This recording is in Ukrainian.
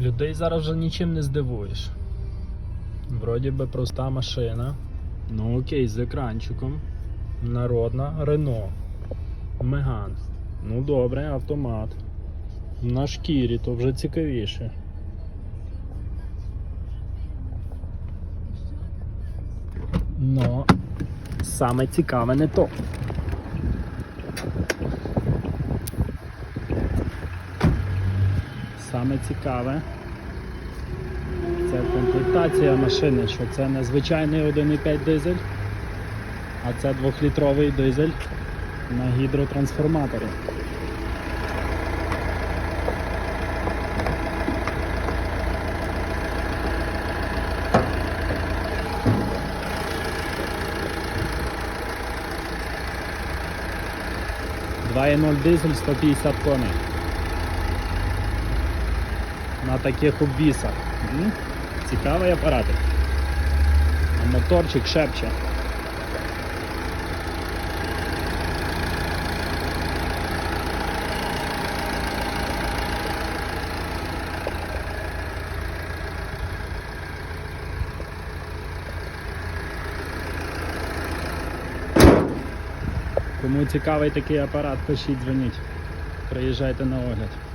Людей зараз вже нічим не здивуєш. Вроді би проста машина. Ну окей, з екранчиком. Народна Рено. Меган. Ну добре, автомат. На шкірі, то вже цікавіше. Но саме цікаве не то. Саме цікаве. Це комплектація машини, що це не звичайний 1,5 дизель, а це 2-літровий дизель на гідротрансформаторі. Два і 0 дизель 150 коней. На таких обвісах. Цікавий апаратик. А моторчик шепче. Кому цікавий такий апарат, пишіть, дзвоніть. Приїжджайте на огляд.